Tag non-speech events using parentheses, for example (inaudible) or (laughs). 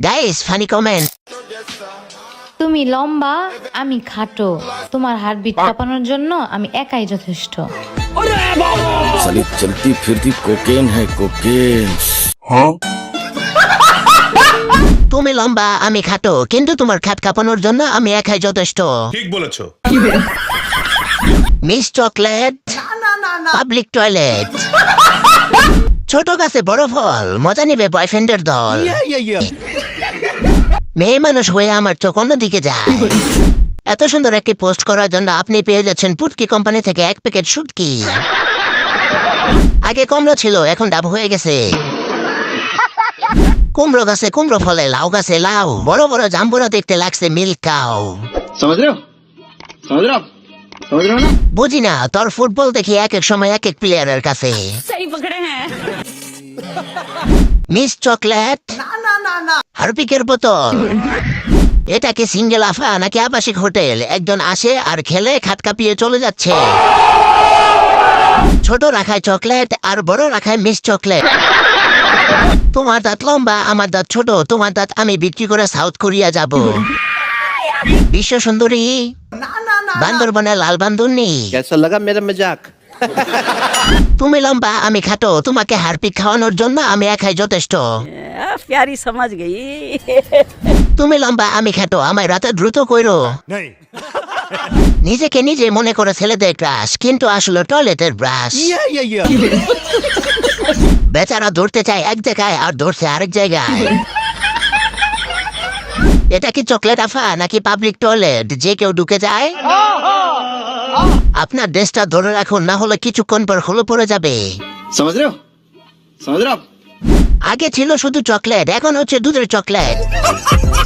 Guys funny comment তুমি লম্বা আমি খাটো তোমার হার্টবিট কাঁপানোর জন্য আমি একাই যথেষ্ট साली चलती फिरती कोकेन है कोकेन তুমি লম্বা আমি খাটো কিন্তু তোমার খাট কাঁপানোর জন্য আমি একাই যথেষ্ট ঠিক বলেছো মিস চকলেট পাবলিক টয়লেট ছোট গাছে বড় ফল মজা নেবে বয়ফ্রেন্ডের দল। মেয়ে মানুষ হয়ে আমার চোখ অন্যদিকে যায়। এত সুন্দর একটি পোস্ট করার জন্য আপনি পেয়ে যাচ্ছেন পুটকি কোম্পানি থেকে এক প্যাকেট শুটকি। আগে কমলো ছিল এখন ডাব হয়ে গেছে। কুমড়ো গাছে কুমড়ো ফলে লাউ গাছে লাউ। বড় বড় জাম্বুরা দেখতে লাগছে মিল্কাও। বুঝি না তোর ফুটবল দেখি এক এক সময় এক এক প্লেয়ারের কাছে। Miss chocolate? হারপিকের বোতল। এটা কি সিঙ্গেল আফা নাকি আবাসিক হোটেল? একজন আসে আর খেলে খাত কাঁপিয়ে চলে যাচ্ছে। ছোট রাখায় চকলেট আর বড় রাখায় মিস চকলেট। তোমার দাঁত লম্বা আমার দাঁত ছোট তোমার দাঁত আমি বিক্রি করে সাউথ কোরিয়া যাব। বিশ্ব সুন্দরী বান্দরবনে লাল বান্দর নেই লাগা মেরা মজাক তুমি লম্বা আমি খাটো। তোমাকে হারপিক খাওয়ানোর জন্য আমি একাই যথেষ্ট। প্যারি সমাজ গেই। তুমি লম্বা আমি খাটো। আমায় রাতে দ্রুত কইরো। নিজেকে নিজে মনে করে ছেলেদের ক্রাশ কিন্তু আসলো টয়লেটের ব্রাশ। বেচারা ধরতে চায় এক জায়গায় আর ধরছে আরেক জায়গায়। এটা কি চকলেট আফা নাকি পাবলিক টয়লেট? যে কেউ ঢুকে যায়? আপনার ড্রেসটা ধরে রাখুন না হলে কিছুক্ষণ পর হলো পড়ে যাবে। আগে ছিল শুধু চকলেট এখন হচ্ছে দুধের চকলেট। (laughs)